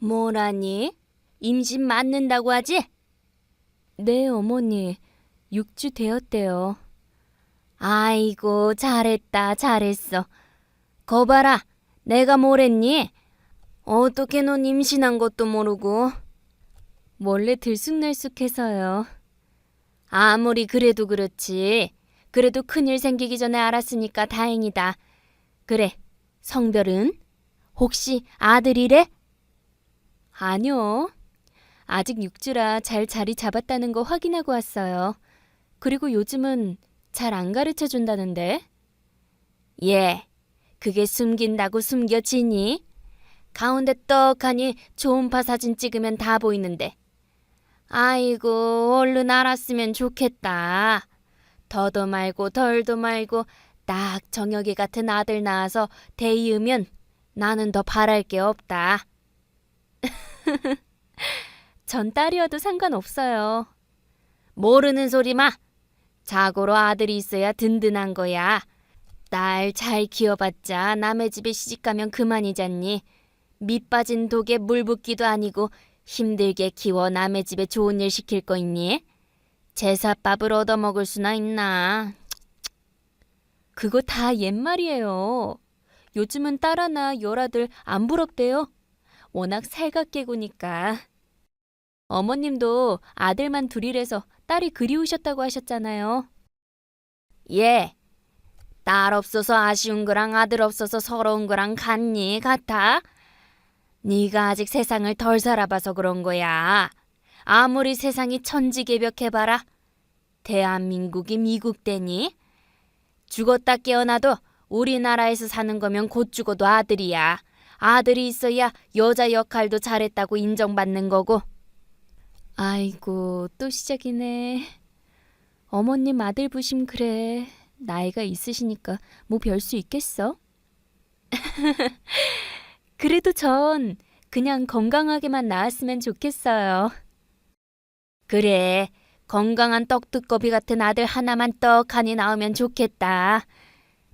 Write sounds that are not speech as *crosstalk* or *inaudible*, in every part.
뭐라니? 임신 맞는다고 하지? 네, 어머니. 6주 되었대요. 아이고, 잘했다, 잘했어. 거봐라, 내가 뭐랬니? 어떻게 넌 임신한 것도 모르고. 원래 들쑥날쑥해서요. 아무리 그래도 그렇지. 그래도 큰일 생기기 전에 알았으니까 다행이다. 그래, 성별은? 혹시 아들이래? 아니요. 아직 육주라 잘 자리 잡았다는 거 확인하고 왔어요. 그리고 요즘은 잘 안 가르쳐 준다는데. 예, 그게 숨긴다고 숨겨지니? 가운데 떡하니 초음파 사진 찍으면 다 보이는데. 아이고, 얼른 알았으면 좋겠다. 더도 말고 덜도 말고 딱 정혁이 같은 아들 낳아서 대이으면 나는 더 바랄 게 없다. *laughs* 전 딸이어도 상관없어요. 모르는 소리 마. 자고로 아들이 있어야 든든한 거야. 딸 잘 키워봤자 남의 집에 시집가면 그만이잖니. 밑 빠진 독에 물 붓기도 아니고 힘들게 키워 남의 집에 좋은 일 시킬 거 있니? 제사밥을 얻어먹을 수나 있나? 그거 다 옛말이에요. 요즘은 딸 하나 열 아들 안 부럽대요. 워낙 살갑게 구니까. 어머님도 아들만 둘이라서 딸이 그리우셨다고 하셨잖아요. 예. 딸 없어서 아쉬운 거랑 아들 없어서 서러운 거랑 같니? 같아? 네가 아직 세상을 덜 살아봐서 그런 거야. 아무리 세상이 천지개벽해봐라. 대한민국이 미국 되니? 죽었다 깨어나도 우리나라에서 사는 거면 곧 죽어도 아들이야. 아들이 있어야 여자 역할도 잘했다고 인정받는 거고. 아이고, 또 시작이네. 어머님 아들 부심 그래. 나이가 있으시니까 뭐 별 수 있겠어? *laughs* 그래도 전 그냥 건강하게만 나왔으면 좋겠어요. 그래, 건강한 떡두꺼비 같은 아들 하나만 떡하니 나오면 좋겠다.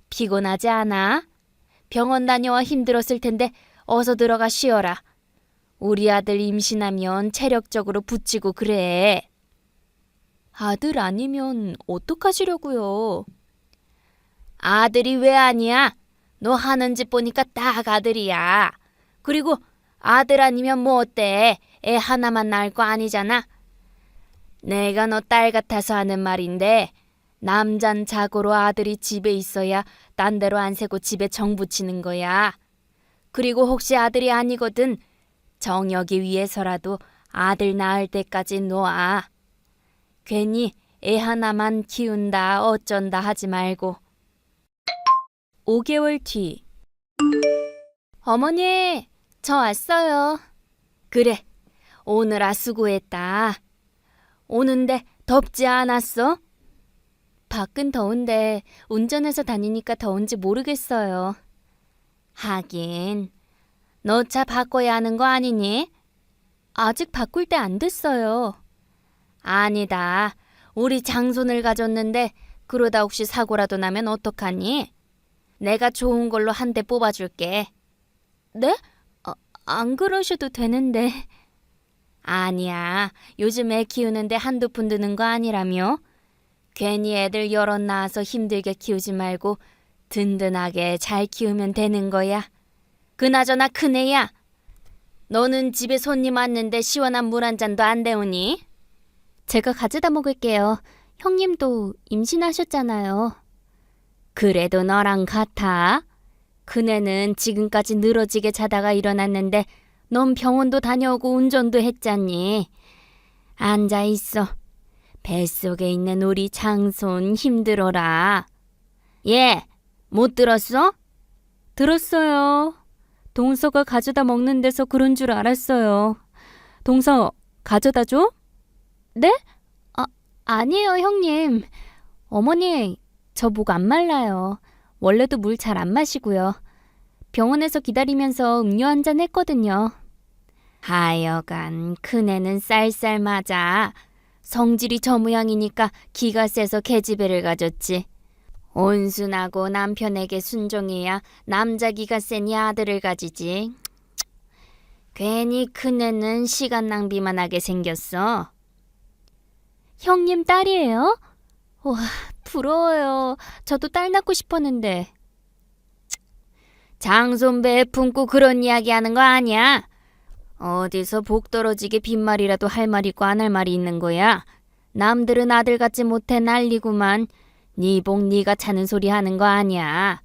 피곤하지 않아? 병원 다녀와 힘들었을 텐데 어서 들어가 쉬어라. 우리 아들 임신하면 체력적으로 붙이고 그래. 아들 아니면 어떡하시려고요? 아들이 왜 아니야? 너 하는 짓 보니까 딱 아들이야. 그리고 아들 아니면 뭐 어때? 애 하나만 낳을 거 아니잖아. 내가 너 딸 같아서 하는 말인데 남잔 자고로 아들이 집에 있어야 딴 데로 안 새고 집에 정 붙이는 거야. 그리고 혹시 아들이 아니거든 정혁이 위해서라도 아들 낳을 때까지 놓아. 괜히 애 하나만 키운다 어쩐다 하지 말고. 5개월 뒤. 어머니, 저 왔어요. 그래, 오늘 아 수고했다. 오는데 덥지 않았어? 밖은 더운데 운전해서 다니니까 더운지 모르겠어요. 하긴, 너 차 바꿔야 하는 거 아니니? 아직 바꿀 때 안 됐어요. 아니다. 우리 장손을 가졌는데 그러다 혹시 사고라도 나면 어떡하니? 내가 좋은 걸로 한 대 뽑아줄게. 네? 어, 안 그러셔도 되는데. 아니야. 요즘 애 키우는데 한두 푼 드는 거 아니라며? 괜히 애들 여럿 낳아서 힘들게 키우지 말고 든든하게 잘 키우면 되는 거야. 그나저나 큰애야. 너는 집에 손님 왔는데 시원한 물 한 잔도 안 데우니? 제가 가져다 먹을게요. 형님도 임신하셨잖아요. 그래도 너랑 같아. 그네는 지금까지 늘어지게 자다가 일어났는데 넌 병원도 다녀오고 운전도 했잖니. 앉아 있어. 뱃속에 있는 우리 장손 힘들어라. 예, 못 들었어? 들었어요. 동서가 가져다 먹는 데서 그런 줄 알았어요. 동서, 가져다 줘? 네? 아, 아니에요, 형님. 어머니, 저 목 안 말라요. 원래도 물 잘 안 마시고요. 병원에서 기다리면서 음료 한 잔 했거든요. 하여간 큰애는 쌀쌀 맞아. 성질이 저 모양이니까 기가 세서 계집애를 가졌지. 온순하고 남편에게 순종해야 남자 기가 센이 아들을 가지지. 괜히 큰애는 시간 낭비만 하게 생겼어. 형님 딸이에요? 와, 부러워요. 저도 딸 낳고 싶었는데. 장손배 품고 그런 이야기 하는 거 아니야? 어디서 복 떨어지게 빈말이라도 할말 있고 안 할 말이 있는 거야? 남들은 아들 같지 못해 난리구만. 네복 네가 차는 소리 하는 거 아니야.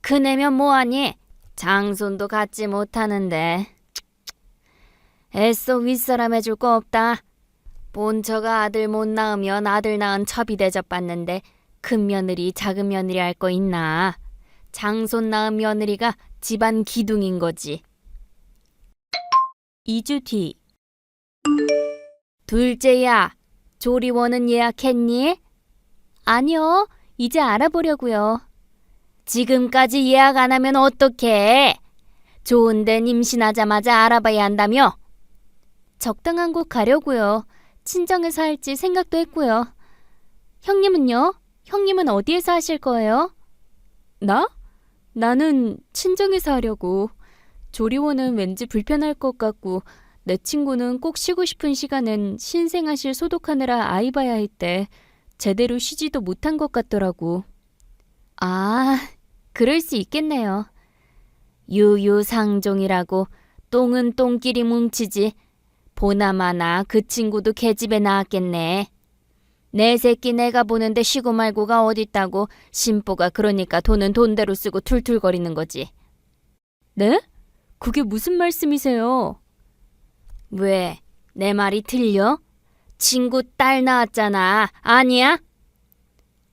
큰애면 뭐하니? 장손도 갖지 못하는데. 애써 윗사람 해줄 거 없다. 본처가 아들 못 낳으면 아들 낳은 첩이 대접받는데 큰 며느리 작은 며느리 할 거 있나. 장손 낳은 며느리가 집안 기둥인 거지. 2주 뒤. 둘째야, 조리원은 예약했니? 아니요, 이제 알아보려고요. 지금까지 예약 안 하면 어떡해? 좋은 데 임신하자마자 알아봐야 한다며? 적당한 곳 가려고요. 친정에서 할지 생각도 했고요. 형님은요? 형님은 어디에서 하실 거예요? 나? 나는 친정에서 하려고. 조리원은 왠지 불편할 것 같고 내 친구는 꼭 쉬고 싶은 시간엔 신생아실 소독하느라 아이 봐야 했대. 제대로 쉬지도 못한 것 같더라고. 아, 그럴 수 있겠네요. 유유상종이라고 똥은 똥끼리 뭉치지. 보나마나 그 친구도 계집에 나왔겠네. 내 새끼 내가 보는데 쉬고 말고가 어딨다고 심보가 그러니까 돈은 돈대로 쓰고 툴툴거리는 거지. 네? 그게 무슨 말씀이세요? 왜? 내 말이 틀려? 친구 딸 낳았잖아. 아니야?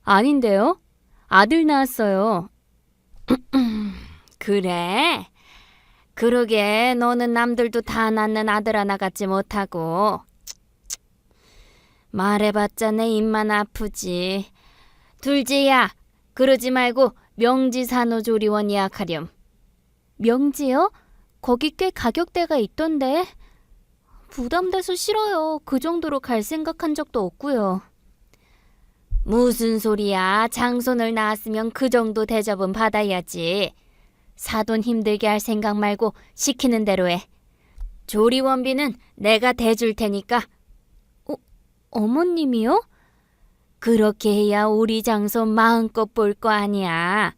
아닌데요? 아들 낳았어요. *clears throat* 그래? 그러게 너는 남들도 다 낳는 아들 하나 갖지 못하고 말해봤자 내 입만 아프지. 둘째야, 그러지 말고 명지 산후조리원 예약하렴. 명지요? 거기 꽤 가격대가 있던데. 부담돼서 싫어요. 그 정도로 갈 생각한 적도 없고요. 무슨 소리야. 장손을 낳았으면 그 정도 대접은 받아야지. 사돈 힘들게 할 생각 말고 시키는 대로 해. 조리원비는 내가 대줄 테니까. 어, 어머님이요? 그렇게 해야 우리 장손 마음껏 볼 거 아니야.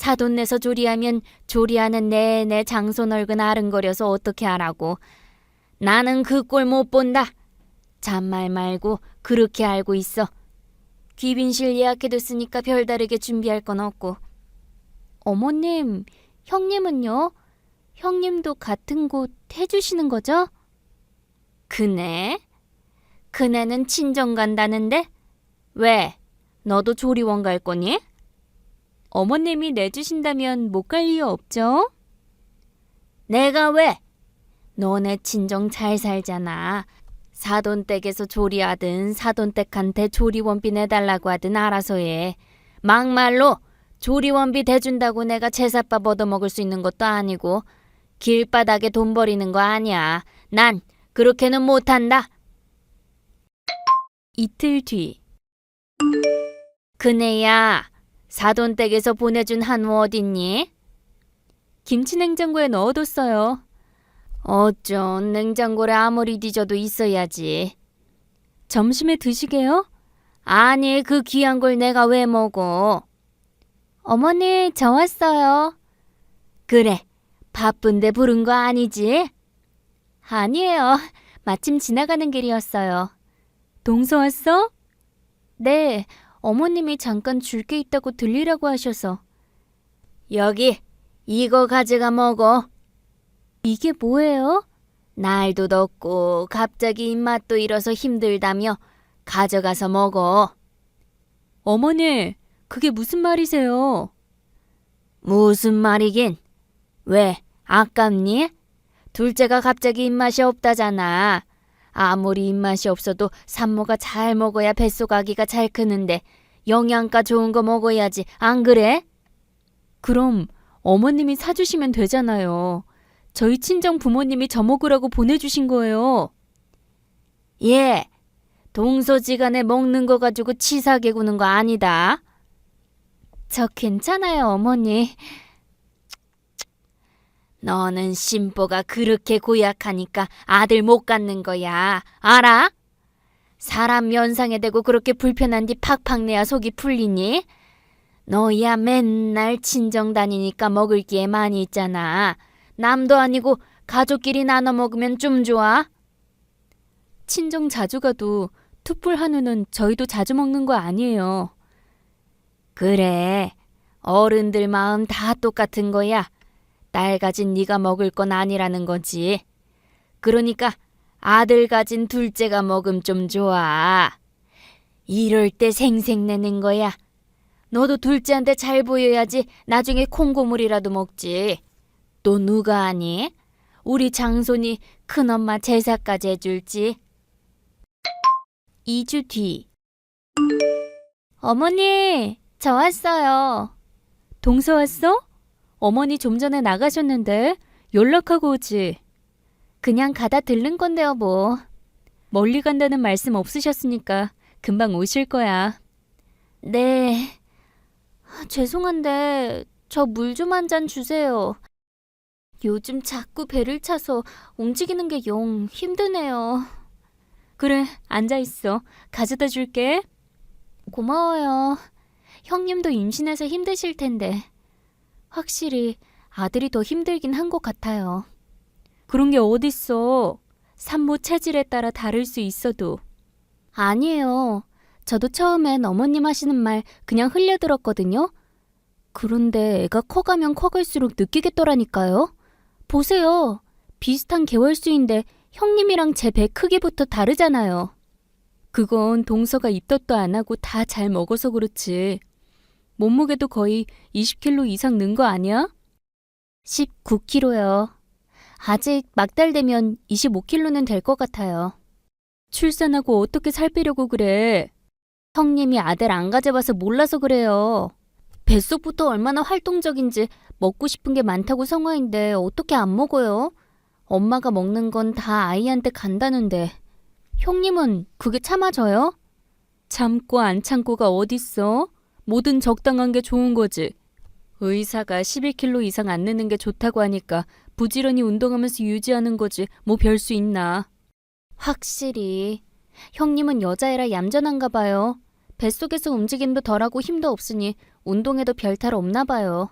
사돈 내서 조리하면 조리하는 내내 장손 얼굴 아른거려서 어떻게 하라고. 나는 그 꼴 못 본다. 잔말 말고 그렇게 알고 있어. 귀빈실 예약해뒀으니까 별다르게 준비할 건 없고. 어머님, 형님은요? 형님도 같은 곳 해주시는 거죠? 그네? 그네는 친정 간다는데? 왜? 너도 조리원 갈 거니? 어머님이 내주신다면 못 갈 이유 없죠? 내가 왜? 너네 친정 잘 살잖아. 사돈댁에서 조리하든 사돈댁한테 조리원비 내달라고 하든 알아서 해. 막말로 조리원비 대준다고 내가 제사밥 얻어먹을 수 있는 것도 아니고 길바닥에 돈 버리는 거 아니야. 난 그렇게는 못한다. 이틀 뒤. 그네야, 사돈댁에서 보내준 한우 어딨니? 김치냉장고에 넣어뒀어요. 어쩐 냉장고에 아무리 뒤져도 있어야지. 점심에 드시게요? 아니, 그 귀한 걸 내가 왜 먹어? 어머니, 저 왔어요. 그래, 바쁜데 부른 거 아니지? 아니에요. 마침 지나가는 길이었어요. 동서 왔어? 네, 어머님이 잠깐 줄 게 있다고 들리라고 하셔서. 여기, 이거 가져가 먹어. 이게 뭐예요? 날도 덥고 갑자기 입맛도 잃어서 힘들다며 가져가서 먹어. 어머니, 그게 무슨 말이세요? 무슨 말이긴? 왜, 아깝니? 둘째가 갑자기 입맛이 없다잖아. 아무리 입맛이 없어도 산모가 잘 먹어야 뱃속 아기가 잘 크는데 영양가 좋은 거 먹어야지, 안 그래? 그럼 어머님이 사주시면 되잖아요. 저희 친정 부모님이 저 먹으라고 보내주신 거예요. 예, 동서지간에 먹는 거 가지고 치사하게 구는 거 아니다. 저 괜찮아요, 어머니. 너는 심보가 그렇게 고약하니까 아들 못 갖는 거야. 알아? 사람 면상에 대고 그렇게 불편한 뒤 팍팍 내야 속이 풀리니? 너야 맨날 친정 다니니까 먹을 게 많이 있잖아. 남도 아니고 가족끼리 나눠 먹으면 좀 좋아. 친정 자주 가도 투풀 한우는 저희도 자주 먹는 거 아니에요. 그래. 어른들 마음 다 똑같은 거야. 딸 가진 네가 먹을 건 아니라는 거지. 그러니까 아들 가진 둘째가 먹음 좀 좋아. 이럴 때 생색내는 거야. 너도 둘째한테 잘 보여야지 나중에 콩고물이라도 먹지. 또 누가 아니? 우리 장손이 큰엄마 제사까지 해줄지. 2주 뒤. 어머니, 저 왔어요. 동서 왔어? 어머니 좀 전에 나가셨는데 연락하고 오지. 그냥 가다 들른 건데요, 뭐. 멀리 간다는 말씀 없으셨으니까 금방 오실 거야. 네. 죄송한데 저 물 좀 한 잔 주세요. 요즘 자꾸 배를 차서 움직이는 게 영 힘드네요. 그래, 앉아 있어. 가져다 줄게. 고마워요. 형님도 임신해서 힘드실 텐데. 확실히 아들이 더 힘들긴 한 것 같아요. 그런 게 어딨어. 산모 체질에 따라 다를 수 있어도. 아니에요. 저도 처음엔 어머님 하시는 말 그냥 흘려들었거든요. 그런데 애가 커가면 커갈수록 느끼겠더라니까요. 보세요. 비슷한 개월수인데 형님이랑 제 배 크기부터 다르잖아요. 그건 동서가 입덧도 안 하고 다 잘 먹어서 그렇지. 몸무게도 거의 20kg 이상 는 거 아니야? 19kg요. 아직 막달 되면 25kg는 될 것 같아요. 출산하고 어떻게 살 빼려고 그래? 형님이 아들 안 가져봐서 몰라서 그래요. 뱃속부터 얼마나 활동적인지 먹고 싶은 게 많다고 성화인데 어떻게 안 먹어요? 엄마가 먹는 건 다 아이한테 간다는데 형님은 그게 참아져요? 참고 안 참고가 어딨어? 뭐든 적당한 게 좋은 거지. 의사가 11kg 이상 안 느는 게 좋다고 하니까 부지런히 운동하면서 유지하는 거지 뭐 별 수 있나. 확실히 형님은 여자애라 얌전한가 봐요. 뱃속에서 움직임도 덜하고 힘도 없으니 운동에도 별탈 없나 봐요.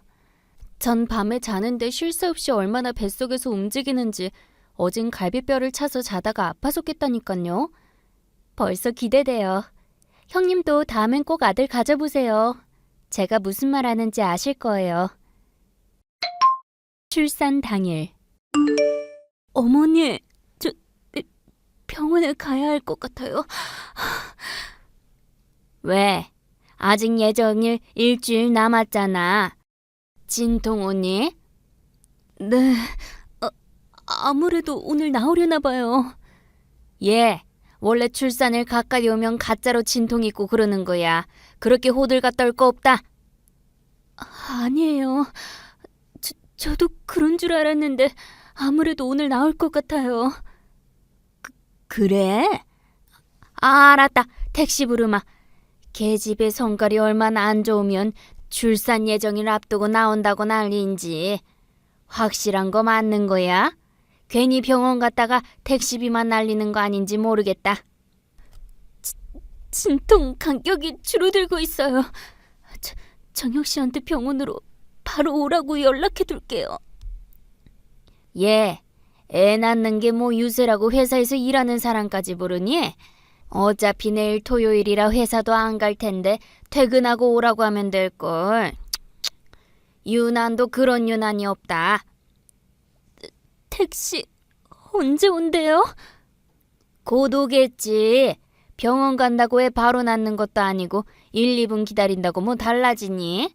전 밤에 자는데 쉴 새 없이 얼마나 뱃속에서 움직이는지 어진 갈비뼈를 차서 자다가 아파서겠다니깐요. 벌써 기대돼요. 형님도 다음엔 꼭 아들 가져보세요. 제가 무슨 말 하는지 아실 거예요. 출산 당일. 어머니, 저 네, 병원에 가야 할 것 같아요. 왜? 아직 예정일 일주일 남았잖아. 진통 오니? 네, 어, 아무래도 오늘 나오려나 봐요. 예, 원래 출산을 가까이 오면 가짜로 진통 있고 그러는 거야. 그렇게 호들갑 떨 거 없다. 아니에요. 저, 저도 그런 줄 알았는데 아무래도 오늘 나올 것 같아요. 그, 그래? 아, 알았다. 택시 부르마. 계집의 성깔이 얼마나 안 좋으면 출산 예정일 앞두고 나온다고 난리인지. 확실한 거 맞는 거야? 괜히 병원 갔다가 택시비만 날리는 거 아닌지 모르겠다. 진통 간격이 줄어들고 있어요. 저, 정혁 씨한테 병원으로 바로 오라고 연락해 둘게요. 예, 애 낳는 게 뭐 유세라고 회사에서 일하는 사람까지 부르니? 어차피 내일 토요일이라 회사도 안 갈 텐데 퇴근하고 오라고 하면 될걸. 유난도 그런 유난이 없다. 택시 언제 온대요? 곧 오겠지. 병원 간다고 해 바로 낫는 것도 아니고 1, 2분 기다린다고 뭐 달라지니?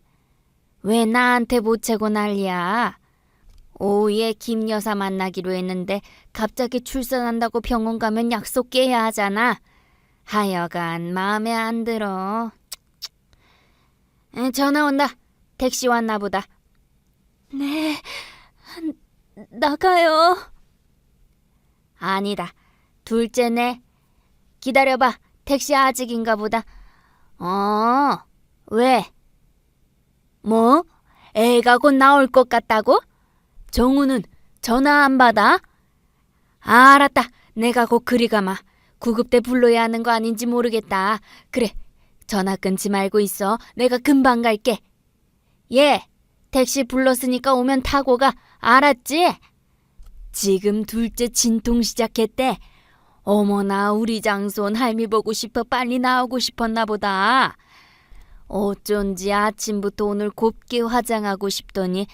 왜 나한테 보채고 난리야? 오후에 김 여사 만나기로 했는데 갑자기 출산한다고 병원 가면 약속 깨야 하잖아. 하여간 마음에 안 들어. 에, 전화 온다. 택시 왔나 보다. 네, 나가요. 아니다. 둘째네. 기다려봐. 택시 아직인가 보다. 어, 왜? 뭐? 애가 곧 나올 것 같다고? 정우는 전화 안 받아? 아, 알았다. 내가 곧 그리 가마. 구급대 불러야 하는 거 아닌지 모르겠다. 그래, 전화 끊지 말고 있어. 내가 금방 갈게. 예, 택시 불렀으니까 오면 타고 가. 알았지? 지금 둘째 진통 시작했대. 어머나, 우리 장손 할미 보고 싶어 빨리 나오고 싶었나 보다. 어쩐지 아침부터 오늘 곱게 화장하고 싶더니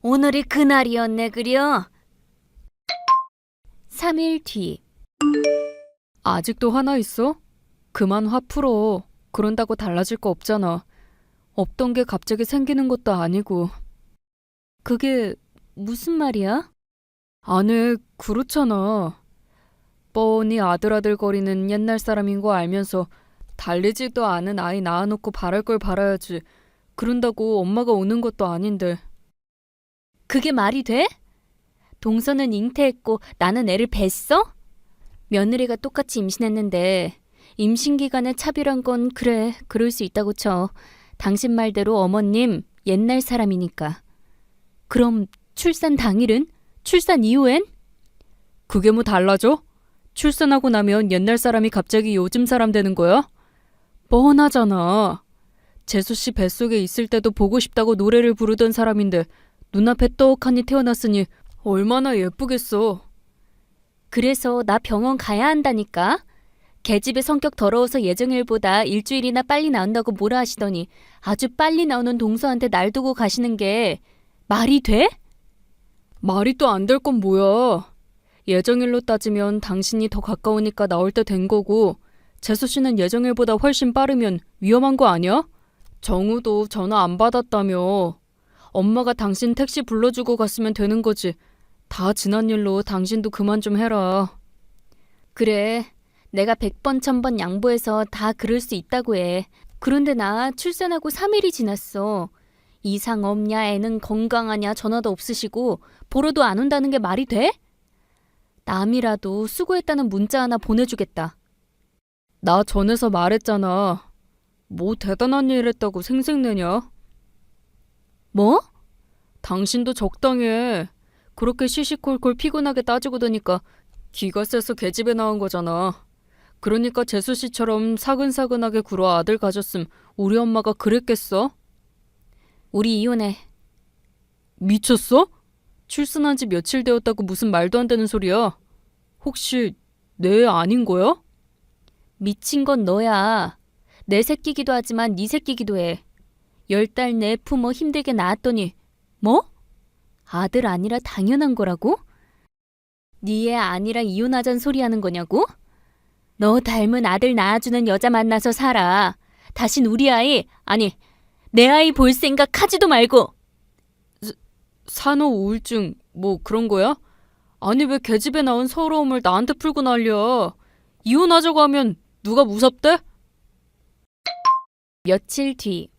오늘이 그날이었네 그려. 3일 뒤. 아직도 화나 있어? 그만 화 풀어. 그런다고 달라질 거 없잖아. 없던 게 갑자기 생기는 것도 아니고. 그게 무슨 말이야? 아니, 그렇잖아. 뻔히 아들아들거리는 옛날 사람인 거 알면서 달리지도 않은 아이 낳아놓고 바랄 걸 바라야지. 그런다고 엄마가 오는 것도 아닌데. 그게 말이 돼? 동서는 잉태했고 나는 애를 뱄어? 며느리가 똑같이 임신했는데 임신 기간에 차별한 건 그래 그럴 수 있다고 쳐. 당신 말대로 어머님 옛날 사람이니까. 그럼 출산 당일은? 출산 이후엔? 그게 뭐 달라져? 출산하고 나면 옛날 사람이 갑자기 요즘 사람 되는 거야? 뻔하잖아. 재수 씨 뱃속에 있을 때도 보고 싶다고 노래를 부르던 사람인데 눈앞에 떡하니 태어났으니 얼마나 예쁘겠어. 그래서 나 병원 가야 한다니까. 개집의 성격 더러워서 예정일보다 일주일이나 빨리 나온다고 뭐라 하시더니 아주 빨리 나오는 동서한테 날 두고 가시는 게 말이 돼? 말이 또 안 될 건 뭐야. 예정일로 따지면 당신이 더 가까우니까 나올 때 된 거고 재수 씨는 예정일보다 훨씬 빠르면 위험한 거 아니야? 정우도 전화 안 받았다며. 엄마가 당신 택시 불러주고 갔으면 되는 거지. 다 지난 일로 당신도 그만 좀 해라. 그래. 내가 백번 천번 양보해서 다 그럴 수 있다고 해. 그런데 나 출산하고 3일이 지났어. 이상 없냐, 애는 건강하냐 전화도 없으시고 보러도 안 온다는 게 말이 돼? 남이라도 수고했다는 문자 하나 보내주겠다. 나 전에서 말했잖아. 뭐 대단한 일 했다고 생색내냐? 뭐? 당신도 적당해. 그렇게 시시콜콜 피곤하게 따지고 드니까 기가 세서 계집에 나온 거잖아. 그러니까 재수 씨처럼 사근사근하게 굴어 아들 가졌음 우리 엄마가 그랬겠어? 우리 이혼해. 미쳤어? 출산한 지 며칠 되었다고 무슨 말도 안 되는 소리야? 혹시 내애 아닌 거야? 미친 건 너야. 내 새끼기도 하지만 네 새끼기도 해. 열 달 내 품어 힘들게 낳았더니 뭐? 아들 아니라 당연한 거라고? 네애 아니라 이혼하잔 소리 하는 거냐고? 너 닮은 아들 낳아주는 여자 만나서 살아. 다신 우리 아이, 아니, 내 아이 볼 생각 하지도 말고. 산후 우울증 뭐 그런 거야? 아니 왜 계집에 나온 서러움을 나한테 풀고 난리야? 이혼하자고 하면 누가 무섭대? 며칠 뒤.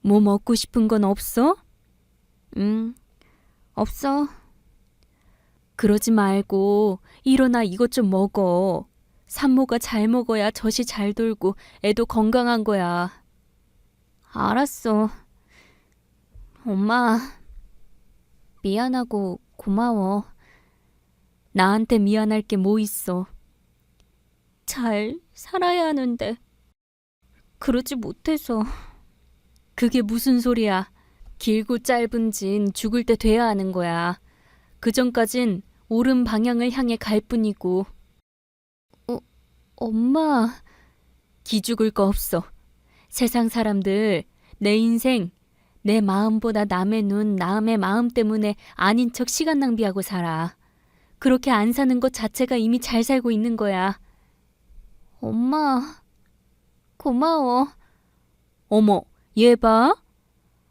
뭐 먹고 싶은 건 없어? 응, 없어. 그러지 말고 일어나 이것 좀 먹어. 산모가 잘 먹어야 젖이 잘 돌고 애도 건강한 거야. 알았어. 엄마, 미안하고 고마워. 나한테 미안할 게 뭐 있어. 잘 살아야 하는데. 그러지 못해서. 그게 무슨 소리야. 길고 짧은 진 죽을 때 돼야 하는 거야. 그 전까진 옳은 방향을 향해 갈 뿐이고. 어, 엄마. 기죽을 거 없어. 세상 사람들, 내 인생, 내 마음보다 남의 눈, 남의 마음 때문에 아닌 척 시간 낭비하고 살아. 그렇게 안 사는 것 자체가 이미 잘 살고 있는 거야. 엄마, 고마워. 어머, 얘 봐.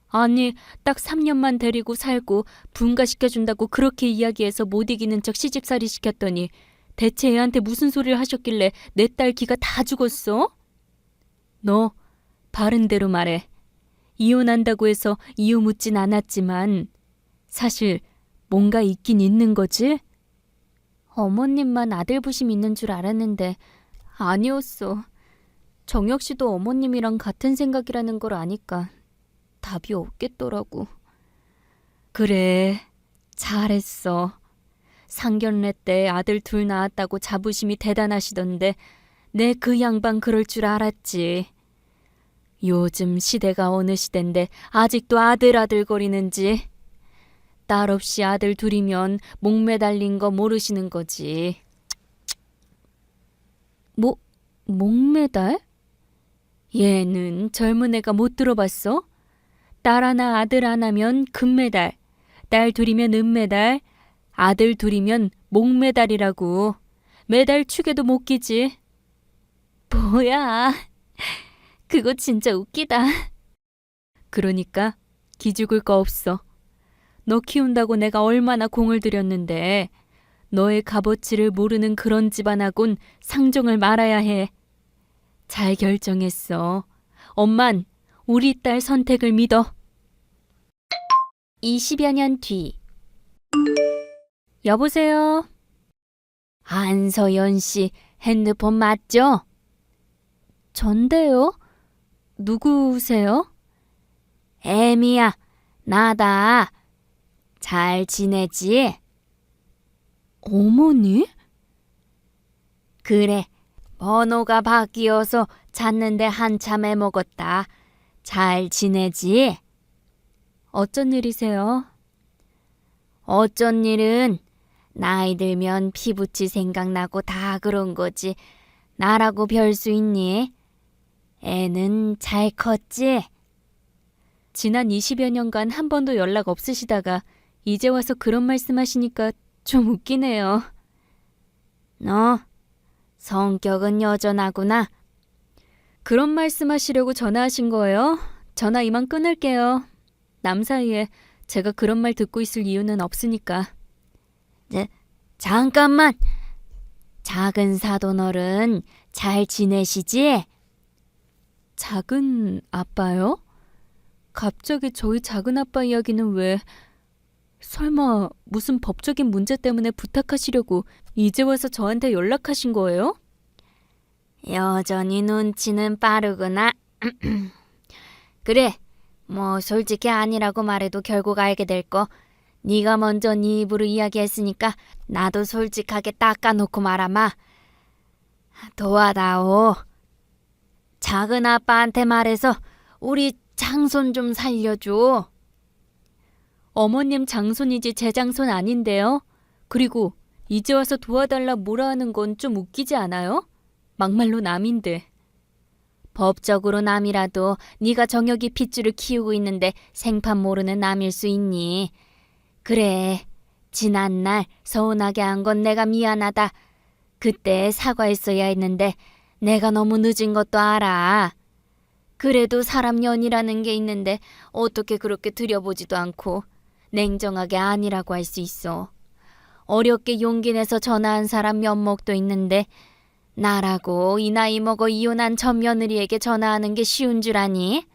아니, 딱 3년만 데리고 살고 분가시켜준다고 그렇게 이야기해서 못 이기는 척 시집살이 시켰더니 대체 애한테 무슨 소리를 하셨길래 내 딸 기가 다 죽었어? 너 바른 대로 말해. 이혼한다고 해서 이유 묻진 않았지만 사실 뭔가 있긴 있는 거지? 어머님만 아들 부심 있는 줄 알았는데 아니었어. 정혁 씨도 어머님이랑 같은 생각이라는 걸 아니까 답이 없겠더라고. 그래, 잘했어. 상견례 때 아들 둘 낳았다고 자부심이 대단하시던데 내 그 양반 그럴 줄 알았지. 요즘 시대가 어느 시대인데 아직도 아들 아들 거리는지. 딸 없이 아들 둘이면 목 매달린 거 모르시는 거지. 뭐, 목 매달? 얘는 젊은 애가 못 들어봤어? 딸 하나 아들 하나면 금메달, 딸 둘이면 은메달, 아들 둘이면 목메달이라고. 메달 축에도 못 끼지. 뭐야. 그거 진짜 웃기다. *laughs* 그러니까 기죽을 거 없어. 너 키운다고 내가 얼마나 공을 들였는데 너의 값어치를 모르는 그런 집안하곤 상종을 말아야 해. 잘 결정했어. 엄만 우리 딸 선택을 믿어. 20여 년 뒤. 여보세요? 안서연 씨 핸드폰 맞죠? 전데요? 누구세요? 애미야, 나다. 잘 지내지? 어머니? 그래, 번호가 바뀌어서 찾는데 한참 애먹었다. 잘 지내지? 어쩐 일이세요? 어쩐 일은 나이 들면 피부치 생각나고 다 그런 거지. 나라고 별 수 있니? 애는 잘 컸지? 지난 20여 년간 한 번도 연락 없으시다가 이제 와서 그런 말씀하시니까 좀 웃기네요. 너 성격은 여전하구나. 그런 말씀하시려고 전화하신 거예요? 전화 이만 끊을게요. 남 사이에 제가 그런 말 듣고 있을 이유는 없으니까. 네, 잠깐만. 작은 사돈어른 잘 지내시지? 작은 아빠요? 갑자기 저희 작은 아빠 이야기는 왜 설마 무슨 법적인 문제 때문에 부탁하시려고 이제 와서 저한테 연락하신 거예요? 여전히 눈치는 빠르구나. *clears throat* 그래, 뭐 솔직히 아니라고 말해도 결국 알게 될 거. 네가 먼저 네 입으로 이야기했으니까 나도 솔직하게 닦아놓고 말아마. 도와다오. 작은 아빠한테 말해서 우리 장손 좀 살려줘. 어머님 장손이지 제 장손 아닌데요. 그리고 이제 와서 도와달라 뭐라 하는 건 좀 웃기지 않아요? 막말로 남인데. 법적으로 남이라도 네가 정혁이 핏줄을 키우고 있는데 생판 모르는 남일 수 있니? 그래. 지난날 서운하게 한 건 내가 미안하다. 그때 사과했어야 했는데 내가 너무 늦은 것도 알아. 그래도 사람 연이라는 게 있는데 어떻게 그렇게 들여보지도 않고 냉정하게 아니라고 할 수 있어. 어렵게 용기 내서 전화한 사람 면목도 있는데 나라고 이 나이 먹어 이혼한 전 며느리에게 전화하는 게 쉬운 줄 아니?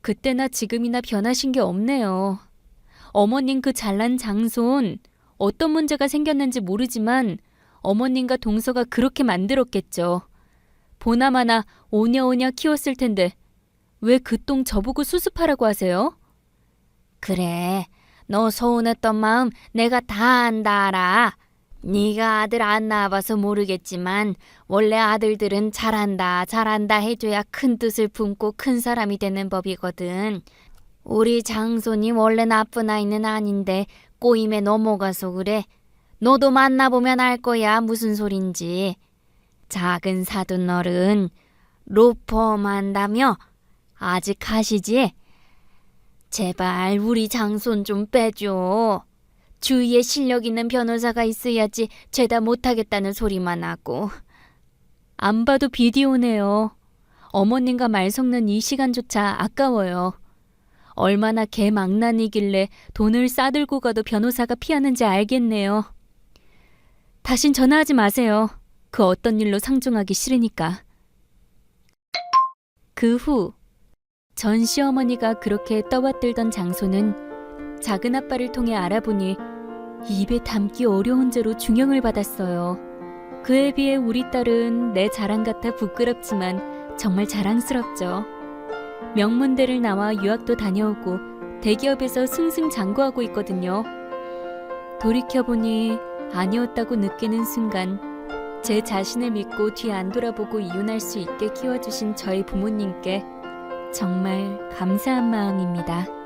그때나 지금이나 변하신 게 없네요. 어머님 그 잘난 장손 어떤 문제가 생겼는지 모르지만 어머님과 동서가 그렇게 만들었겠죠. 보나마나 오냐오냐 키웠을 텐데 왜 그 똥 저보고 수습하라고 하세요? 그래, 너 서운했던 마음 내가 다 안다 알아. 네가 아들 안 낳아봐서 모르겠지만 원래 아들들은 잘한다 잘한다 해줘야 큰 뜻을 품고 큰 사람이 되는 법이거든. 우리 장손이 원래 나쁜 아이는 아닌데 꼬임에 넘어가서 그래. 너도 만나보면 알 거야 무슨 소린지. 작은 사돈 어른 로펌 한다며 아직 하시지? 제발 우리 장손 좀 빼줘. 주위에 실력 있는 변호사가 있어야지 죄다 못하겠다는 소리만 하고. 안 봐도 비디오네요. 어머님과 말 섞는 이 시간조차 아까워요. 얼마나 개망난이길래 돈을 싸들고 가도 변호사가 피하는지 알겠네요. 다신 전화하지 마세요. 그 어떤 일로 상종하기 싫으니까. 그 후, 전 시어머니가 그렇게 떠받들던 장소는 작은 아빠를 통해 알아보니 입에 담기 어려운 죄로 중형을 받았어요. 그에 비해 우리 딸은 내 자랑 같아 부끄럽지만 정말 자랑스럽죠. 명문대를 나와 유학도 다녀오고 대기업에서 승승장구하고 있거든요. 돌이켜보니 아니었다고 느끼는 순간 제 자신을 믿고 뒤 안 돌아보고 이혼할 수 있게 키워주신 저희 부모님께 정말 감사한 마음입니다.